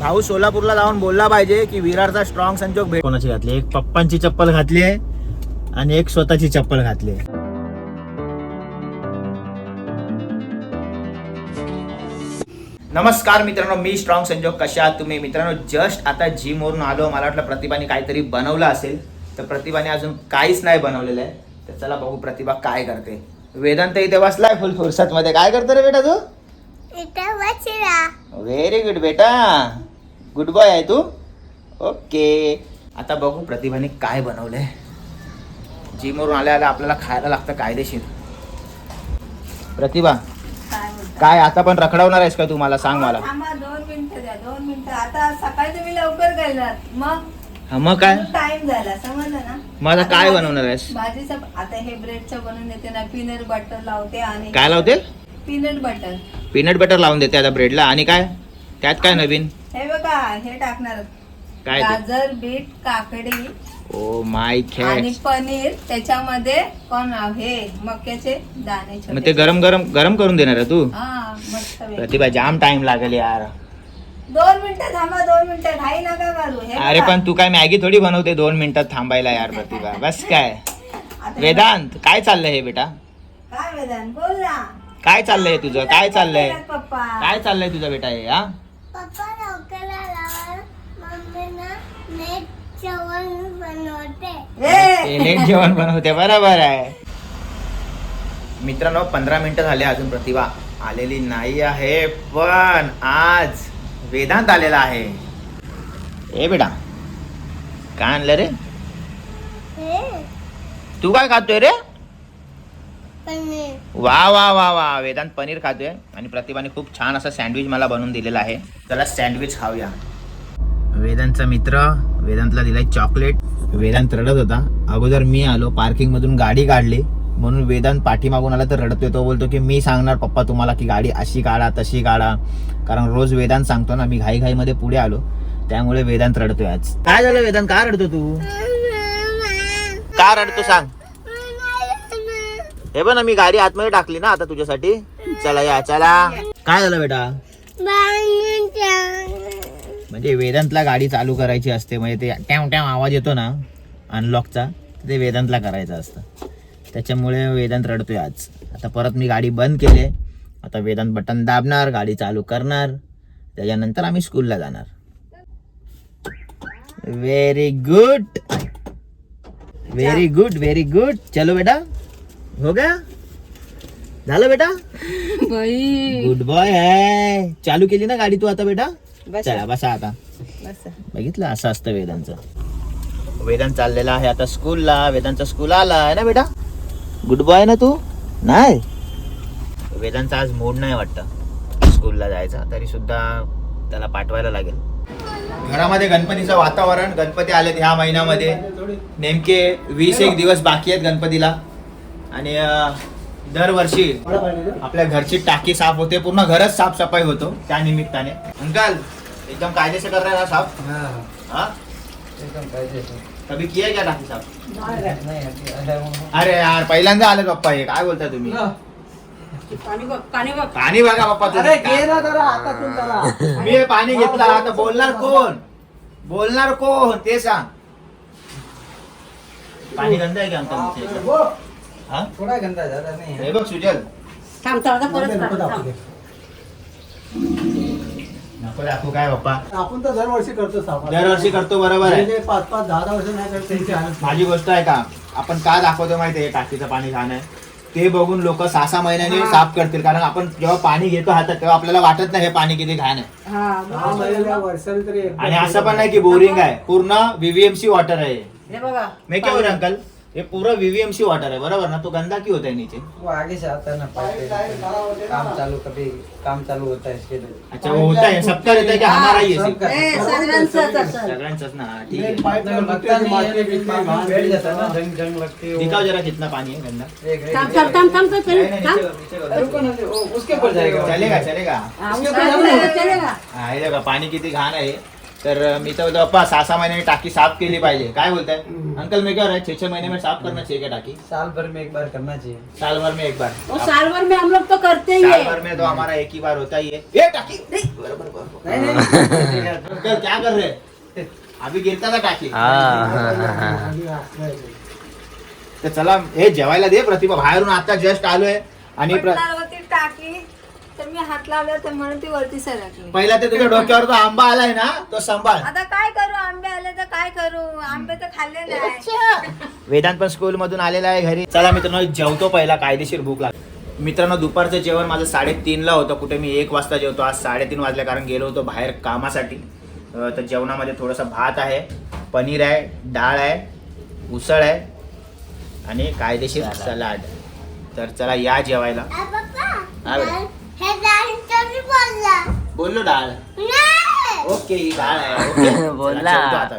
भाऊ सोलापूरला जाऊन बोलला पाहिजे की विरारचा स्ट्रॉंग संचोक भेट. कोणाची घातली? एक पप्पांची चप्पल घातली आहे आणि एक स्वतःची चप्पल घातली आहे. नमस्कार मित्रांनो मी स्ट्रॉंग संजोग. कशा आहात तुम्ही? मित्रांनो जस्ट आता जिम वरून आलो. मला वाटलं प्रतिभाने काहीतरी बनवलं असेल. तर प्रतिभाने अजून काहीच नाही बनवलेलं आहे. तर चला बघू प्रतिभा काय करते. वेदांत इथे बसलाय फुल फुरसत मध्ये काय करतो रे बेटा तू? व्हेरी गुड बेटा. गुड बॉय आहे तू. ओके आता बघू प्रतिभाने काय बनवलंय. जिमवरून आल्या आल्या आपल्याला खायला लागतं कायदेशीर. प्रतिभा काय आता पण रखडवणार आहेस का तू मला सांग मला. दोन मिनिटं द्या दोन मिनिटं. आता सकाळी तुम्ही लवकर गेलात. मग? हा मग काय? टाइम झाला समजलं ना? मग आता काय भाजी- बनवणार आहेस? भाजीचं आता हे ब्रेडचं बनवून देते ना पीनट बटर लावते आणि काय लावते? पीनट बटर पीनट बटर लावून देते आता ब्रेडला आणि काय? त्यात काय नवीन? हे बघा हे टाकणार. काय ते? गाजर बीट काकडी. ओ माय आणि पनीर त्याच्यामध्ये कोण हे मक्याचे दाणे मग ते छोटे. गरम गरम गरम करून देणार आहे तू? हा मस्त पैकी. प्रतिभा जाम टाइम लागेल यार. दोन मिनिटं थांबा दोन मिनिटं घाई नका घालू हे अरे बघा. पण तू काय मॅगी थोडी बनवते दोन मिनिटात थांबायला यार प्रतिभा. बस काय? आता हे वेदांत काय चाललंय हे बेटा? काय वेदांत? बोल ना. काय चाललंय तुझं? काय चाललंय? पप्पा. काय चाललंय तुझं बेटा हे हा? पप्पा लवकर आल्यावर मम्मी ना नेट जेवण बनवते. ते लेट जेवण बनवते बरोबर आहे. मित्रांनो पंधरा मिनिटं झाले अजून प्रतिभा. आलेली नाही आहे पण आज वेदांत आलेला आहे. ए बेटा काय आणलं रे? तू काय खातोय रे? वा वा वा वा. वेदांत पनीर खातोय आणि प्रतिभाने खूप छान असा सँडविच मला बनवून दिलेला आहे. चला सँडविच खाऊया. वेदांतचा मित्र वेदांतला दिलाय चॉकलेट वेदांत रडत होता. अगोदर मी आलो पार्किंग मधून गाडी काढली. म्हणून वेदांत पाठीमागून आला तर रडतोय तो बोलतो की मी सांगणार पप्पा तुम्हाला की गाडी अशी काढा तशी काढा. कारण रोज वेदांत सांगतो ना मी घाई घाईमध्ये पुढे आलो त्यामुळे वेदांत रडतोय आज. काय झालं वेदांत? का रडतो तू? का रडतो सांग. हे बघ ना मी गाडी आतमध्ये टाकली ना आता तुझ्यासाठी. चला या चला. काय झालं बेटा? म्हणजे वेदांतला गाडी चालू करायची असते म्हणजे ते टॅव टॅव आवाज येतो ना अनलॉकचा ते वेदांतला करायचं असतं. त्याच्यामुळे वेदांत रडतोय आज. आता परत मी गाडी बंद केली. आता वेदांत बटन दाबणार गाडी चालू करणार. त्याच्यानंतर आम्ही स्कूलला जाणार. Very good very good very good चलो बेटा. हो गया? झालं बेटा? बाई. गुड बॉय आहे. चालू केली ना गाडी तू आता बेटा. चला बसा आता. बस. बघितलं असं असतं वेदांचं. वेदांत चाललेला आहे आता स्कूलला वेदांचा स्कूल आला आहे ना बेटा? गुड बॉय ना तू? नाही. वेदांचा आज मूड नाही वाटतं. स्कूलला जायचा तरी सुद्धा त्याला पाठवायला लागेल. घरामध्ये गणपतीचं वातावरण गणपती आलेत ह्या महिन्यामध्ये. नेमके वीस एक दिवस बाकी आहेत गणपतीला. आणि दरवर्षी आपल्या घरची टाकी साफ होते पूर्ण घरच साफसफाई होतो त्या निमित्ताने. अंकल एकदम कायदेशीर कर रहे हैं ना साफ? हाँ कभी किया क्या टाकी साफ अरे यार पहिल्यांदा आले पप्पा हे काय बोलताय तुम्ही? पाणी बघ पाणी बघ. पाणी बघा पप्पा तुम्ही. मी हे पाणी घेतला आता बोलणार कोण? बोलणार कोण? ते सांग. पाणी गंद आहे का हा? थोड़ा गंदा ज्यादा नहीं. है हे बघ सुजल. थांब थांब आता परत काढ, थांब. दाखवू काय पप्पा आपण तर दरवर्षी करतो साफा दरवर्षी करतो बरोबर आहे. जे पाच पाच दहा दहा वर्ष नाही करत त्यांची हालत माझी गोष्ट आहे का? आपण का दाखवतो माहितीये टाकीचं पाणी घाण आहे ते बघून लोक सहा सहा महिन्याने साफ करतील कारण आपण जेव्हा पाणी घेतो हातात तेव्हा आपल्याला वाटत नाही हे पाणी किती घाण आहे. हा सहा महिन्याला वर्षाला तरी एकदा आणि असं पण नाही की बोरिंग आहे. पूर्ण व्हीव्हीएमसी वॉटर आहे. हे बघा मैं अंकल? ये पूरा वीवीएमसी वाटर है बराबर ना? तो गंदा क्यों होता है नीचे? वो आगे से आता है ना पाइप पे काम चालू कभी काम चालू होता है इसके लिए। अच्छा वो होता है सबका रहता है कि हमारा ही है? सिर्फ? सबका- ए, सगळ्यांचंच असं. सगळ्यांचंच ना हाँ, ठीक ये है। पाइप तो लगता नहीं है, बीच में घास बैठ जाता है ना जंग जंग लगती है वो- दिखाओ जरा कितना पानी है गंदा। एक- एक- थांब थांब थांब थांब थांब नहीं, नहीं, थांब नीचे करो, नीचे करो, रुको ना, वो उसके ऊपर जाएगा। चलेगा चलेगा। हा, उसका चलेगा, चलेगा. हा हे बघा पाणी किती घाण आहे तर मी तर बोलतो पप्पा सहा सहा महिन्याने टाकी साफ केली पाहिजे. काय बोलताय? अंकल मैं क्या रहा है छह छह महीने में साफ करना चाहिए क्या टाकी? साल भर में एक बार करना चाहिए साल भर में एक बार. वो साल भर में हम लोग तो करते ही साल भर में तो हमारा एक ही बार होता ही है ये टाकी. बरोबर बरोबर. नहीं नहीं अंकल क्या कर रहे? अभी गिरता था टाकी. तर चला हे जेवायला दे प्रतिभा. बाहेरून आता जस्ट आलोय. आणि टाकी. तर मी हात लावला तर म्हणून ती वरती सरकली पहिला ते तुझ्या डोक्यावर तो आंबा आलाय ना तो सांभाळ. आता काय करू? आंबे आले तर काय करू? आंबे तर खाल्ले नाही. वेदांत पण स्कूल मधून आलेला आहे घरी. चला मित्रांनो जेवतो पहिला. कायदेशीर भूक लागली मित्रांनो दुपारचं जेवण माझं साडेतीनला होतं. कुठे मी एक वाजता जेवतो. आज साडेतीन वाजल्या कारण गेलो होतो बाहेर कामासाठी. अं, तर जेवणामध्ये थोडंसं भात आहे पनीर आहे डाळ आहे उसळ आहे आणि कायदेशीर सलाड. तर चला या जेवायला. हा, बेटा. बोलला. डाळ. नाही. ओके ही डाळ आहे. ओके. बोलला. चला, आता.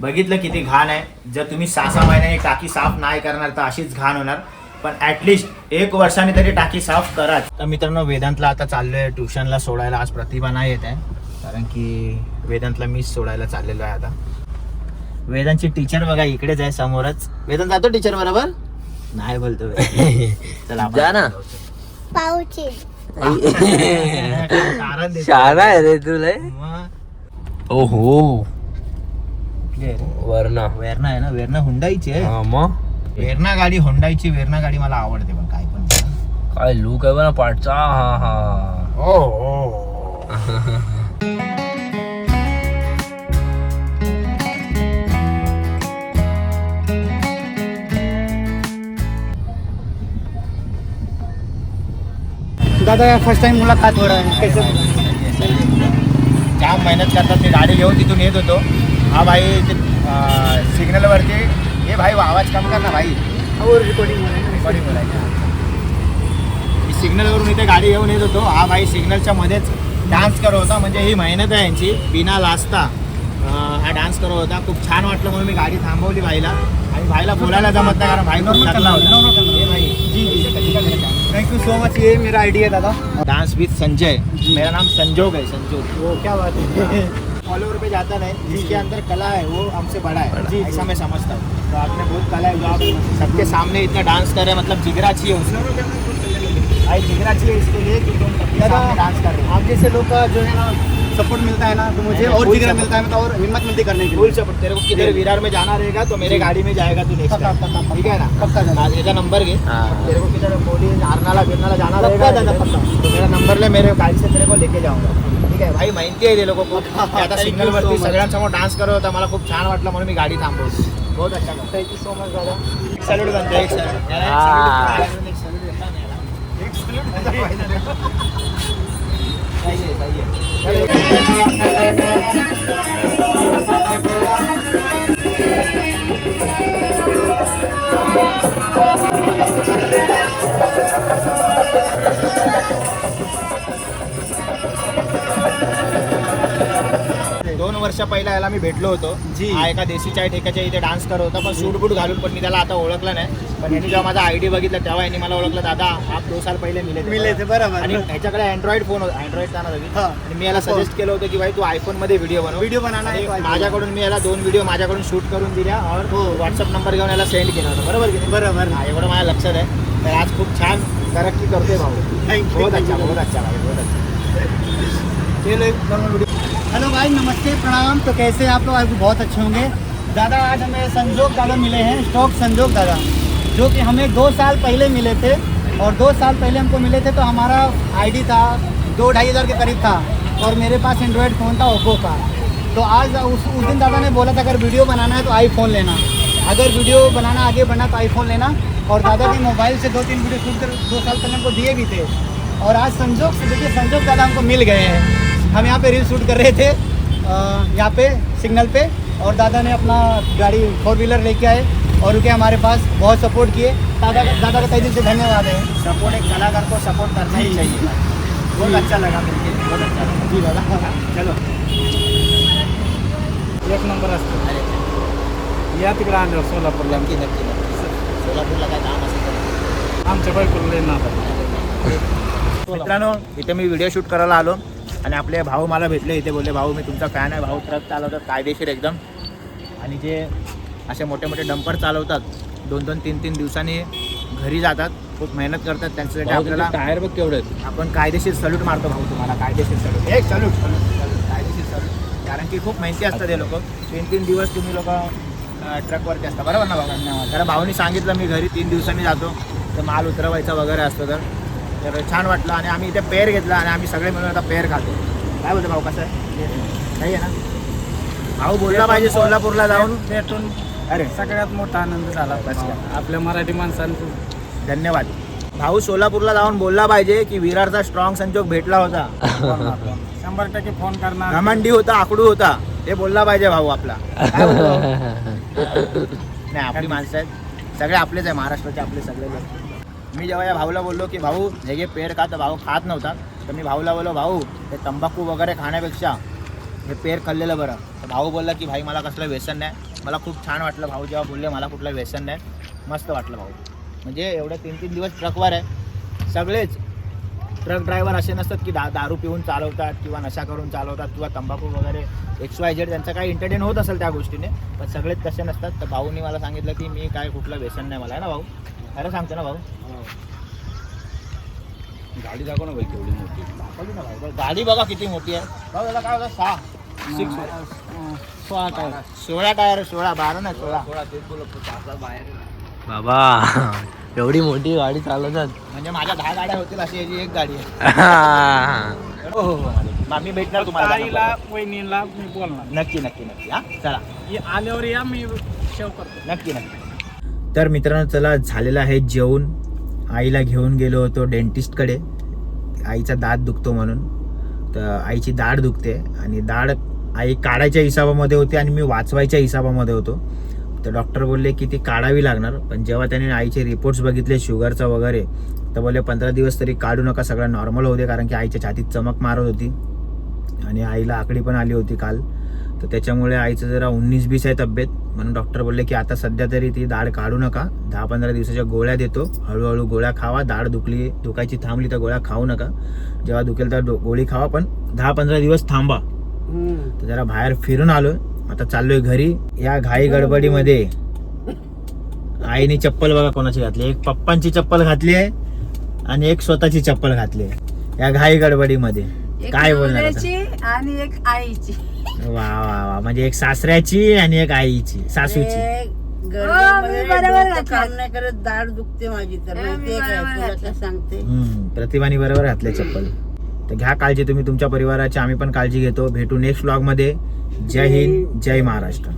बघितलं किती घाण आहे. जर तुम्ही सहा सहा महिन्याने टाकी साफ नाही करणार तर अशीच घाण होणार. पण ऍटलिस्ट एक वर्षाने तरी टाकी साफ करा तर मित्रांनो वेदांतला आता चाललोय ट्युशनला सोडायला. आज प्रतिभा नाही येत आहे. कारण की वेदांतला मीच सोडायला चाललेलो आहे आता. वेदांतची टीचर बघा इकडेच आहे समोरच. वेदांत जातो टीचर बरोबर? नाही बोलतो. चला जा ना. पाऊची. शाळा आहे रे तुला. ओहो? वरणा. वेरणा आहे ना वेरणा हुंडाईची आहे. हा मग? वेरणा गाडी होंडाईची वेरणा गाडी मला आवडते पण काय पण काय लुक आहे बघा पाठचा. हा. हा हो. दादा फर्स्ट टाइम मुलाकात हो रहा है कैसे? जाम मेहनत करतात मी गाडी घेऊन तिथून येत होतो. हा भाई ते सिग्नलवरती हे भाई आवाज कम कर ना भाई. रिकॉर्डिंग हो है Recording बोलायचं. सिग्नलवरून इथे गाडी घेऊन येत होतो. हा भाई सिग्नलच्या मध्येच डान्स करत होता. म्हणजे ही मेहनत आहे यांची. बिना लाजता हा डान्स करत होता. खूप छान वाटलं म्हणून मी गाडी थांबवली भाईला. आणि भाईला बोलायला जमत नाही कारण भाई नॉर्मल करना होता. भाई जी जी. थैंक यू सो मच ये मेरा आइडिया दादा। डांस विद संजय मेरा नाम संजोग है संजोग वो क्या बात है। फॉलोअर पे जाता नहीं जिसके अंदर कला है वो हमसे बड़ा है। जी, ऐसा मैं समझता हूँ। तो आपने बहुत कला है जो आप सबके सामने इतना डांस कर रहे हैं मतलब जिगरा चाहिए उसमें भाई जिगरा चाहिए इसके लिए कि तुम डांस कर रहे हो। आप जैसे लोग का जो है ना सपोर्ट मिलता है ना तो मुझे और जिगरा मिलता है मतलब और हिम्मत मिलती करने की फुल सपोर्ट तेरे को किधर विरार में जाना रहेगा तो मेरे गाड़ी में जाएगा तू नेक्स्ट। ठीक है ना? पक्का। आज इसका नंबर घे हाँ। तेरे को किधर मोदी नारनाला गिरनाला जाना रहेगा? पक्का। तो मेरा नंबर ले मेरे गाड़ी से तेरे को लेके जाऊँगा। ठीक आहे भाई माहिती आहे ते लोक ते आता सिग्नल वरती. सगळ्यांसमोर डान्स करत होता मला खूप छान वाटलं म्हणून मी गाडी थांबवली बहुत अच्छा थँक्यू सो मच दादा। एक सॅल्यूट बनतो एक सॅल्यूट हा. एक सॅल्यूट दोन वर्ष पहिला याला मी भेटलो होतो जी. हा एका देशी चाय ठेक्याच्या इथे डान्स करत होता पण सूट बूट घालून पण मी त्याला आता ओळखलं नाही पण यांनी जेव्हा माझा आयडी बघितला तेव्हा यांनी मला ओळखलं दादा आप दो साल पहिले मिले थे." मिले थे बराबर. आणि ह्याच्याकडे अँड्रॉइड फोन होता. अँड्रॉइड ना रवी? हा. आणि मी याला सजेस्ट केलं होतं की भाई तू आयफोनमध्ये व्हिडिओ बनव. वीडियो बनाना आणि है. माझ्याकडून मी याला दोन व्हिडिओ माझ्याकडून शूट करून दिल्या और हो. व्हॉट्सअप नंबर घेऊन याला सेंड केला होता. बरोबर की नाही? बरोबर. हा एवढं माझ्या लक्षात आहे. तर आज खूप छान तरक्की करतोय भाऊ. Thank you, बहुत अच्छा. बहुत अच्छा भाई बहुत अच्छा. हेलो भाई नमस्ते प्रणाम. तो कैसे आप लोग? आज बहुत अच्छे होंगे. दादा आज हमें संजोग दादा मिले हैं. स्टॉक संजोग दादा. जो कि हमें दो साल पहले मिले थे और दो साल पहले हमको मिले थे तो हमारा आईडी था, दो ढाई हज़ार के करीब था और मेरे पास एंड्रॉयड फ़ोन था ओप्पो का। तो आज उस उस दिन दादा ने बोला था, अगर वीडियो बनाना है तो आईफोन लेना। अगर वीडियो बनाना, आगे बढ़ना तो आईफोन लेना। और दादा ने मोबाइल से दो तीन वीडियो शूट कर दो साल पहले हमको दिए भी थे। और आज संजोग से देखिए, संजोग दादा हमको मिल गए हैं। हम यहाँ पे रील शूट कर रहे थे यहाँ पे, सिग्नल पे। और दादा ने अपना गाड़ी फोर व्हीलर लेके आए। और रुके हमारे पास बहुत सपोर्ट किए। दादा दादा का तय दिल से धन्यवाद है। सपोर्ट एक कलाकार को सपोर्ट करना ही चाहिए। बहुत अच्छा लगा बहुत अच्छा लगा। जी दादा। चलो। एक नंबर या तिकडे आणलं सोलापूरला नक्की नक्की नक्की। सोलापूरला काय काम असेल तर आमच्या बायकोला ना मित्रांनो इथे मी व्हिडिओ शूट करायला आलो आणि आपले भाऊ मला भेटले इथे बोलले भाऊ मी तुमचा फॅन आहे. भाऊ ट्रक चालवतात कायदेशीर एकदम. आणि जे असे मोठे मोठे डंपर चालवतात. दोन दोन तीन तीन दिवसांनी घरी जातात. खूप मेहनत करतात त्यांच्यासाठी आपल्याला टायर बघ केवढे आपण कायदेशीर सल्यूट मारतो भाऊ तुम्हाला कायदेशीर सल्यूट. एक सल्यूट कायदेशीर सल्यूट. कारण की खूप मेहनती असतात ते लोक. तीन तीन दिवस तुम्ही लोक ट्रकवरती असता. बरोबर ना भाऊ? तर भाऊनी सांगितलं मी घरी तीन दिवसांनी जातो. तर माल उतरवायचा वगैरे असतो तर. तर छान वाटलं आणि आम्ही इथे पेर घेतला आणि आम्ही सगळे मिळून आता पेर खातो. काय बोलतो भाऊ कसं आहे? नाही आहे ना? भाऊ बोलला पाहिजे सोलापूरला जाऊन. भेटून अरे. सगळ्यात मोठा आनंद झाला? आपल्या मराठी माणसांचं. धन्यवाद. भाऊ सोलापूरला जाऊन बोलला पाहिजे की विरारचा स्ट्रॉंग संजोग भेटला होता. शंभर टक्के फोन करणार. घमंडी होता आकडू होता. हे बोलला पाहिजे भाऊ आपला. काय बोलतो? भाऊ? नाही आपली माणसं आहेत. सगळे आपलेच आहे महाराष्ट्राचे आपले सगळे लोक. मी जेव्हा या भाऊला बोललो की भाऊ हे घे पेर खा तर भाऊ खात नव्हता. तर मी भाऊला बोललो भाऊ हे तंबाखू वगैरे खाण्यापेक्षा हे पेर खाल्लेलं बरं. तर भाऊ बोलला की भाई मला कसलं व्यसन नाही. मला खूप छान वाटलं भाऊ जेव्हा बोलले मला कुठलं व्यसन नाही. मस्त वाटलं भाऊ. म्हणजे एवढे तीन तीन दिवस ट्रकवर आहे. सगळेच ट्रक ड्रायव्हर असे नसतात की दा दारू पिऊन चालवतात किंवा नशा करून चालवतात किंवा तंबाखू वगैरे एक्स वाय झेड त्यांचं काही एंटरटेन होत असेल त्या गोष्टीने पण सगळेच तसे नसतात. तर भाऊनी मला सांगितलं की मी काय कुठलं व्यसन नाही मला आहे ना भाऊ? खरं सांगतो ना भाऊ. गाडी दाखव ना बाई केवढी मोठी. दाखवली ना भाऊ. गाडी बघा किती मोठी आहे. भाऊ त्याला काय होतं? सहा. सोळा टायर. सोळा टायर सोळा बारा ना सोळा. बाबा एवढी मोठी गाडी चालवतात. म्हणजे माझ्या दहा गाड्या होतील अशी याची एक गाडी आहे. हो हो हो भेटणार तुम्हाला. वहिनीला मी बोलणार. नक्की नक्की नक्की हा? चला. ये आल्यावर या मी शेव करतो. नक्की नक्की. तर मित्रांनो चला झालेलं आहे जेवण. आईला घेऊन गेलो होतो डेंटिस्टकडे. आईचा दात दुखतो म्हणून. तर आईची दाढ दुखते आणि दाढ आई काढायच्या हिसाबामध्ये होती आणि मी वाचवायच्या हिसाबामध्ये होतो. तर डॉक्टर बोलले की ती काढावी लागणार पण जेव्हा त्याने आईचे रिपोर्ट्स बघितले शुगरचा वगैरे तर बोलले पंधरा दिवस तरी काढू नका सगळं नॉर्मल होते कारण की आईच्या छातीत चमक मारत होती आणि आईला आकडी पण आली होती काल. तर त्याच्यामुळे आईचं जरा उन्नीस बीस आहे तब्येत. म्हणून डॉक्टर बोलले की आता सध्या तरी ती दाढ काढू नका दहा पंधरा दिवसाच्या गोळ्या देतो हळूहळू गोळ्या खावा दाढ दुखली दुखायची थांबली तर गोळ्या खाऊ नका जेव्हा दुखेल तर डो- गोळी खावा पण दहा पंधरा दिवस थांबा. तर जरा बाहेर फिरून आलोय. आता चाललोय घरी. या घाई गडबडीमध्ये आईने चप्पल बघा कोणाची घातली एक पप्पांची चप्पल घातली आहे आणि एक स्वतःची चप्पल घातली आहे. या घाई गडबडीमध्ये. काय बोलणार आणि एक आईची. वा वा वा. म्हणजे एक सासऱ्याची आणि एक आईची सासूची. हो, करत दाढ दुखते माझी. तर हा, सांगते. प्रतिभाने बरोबर घातले चप्पल. तर घ्या काळजी तुम्ही तुमच्या परिवाराची. आम्ही पण काळजी घेतो. भेटू नेक्स्ट ब्लॉगमध्ये जय हिंद जय महाराष्ट्र.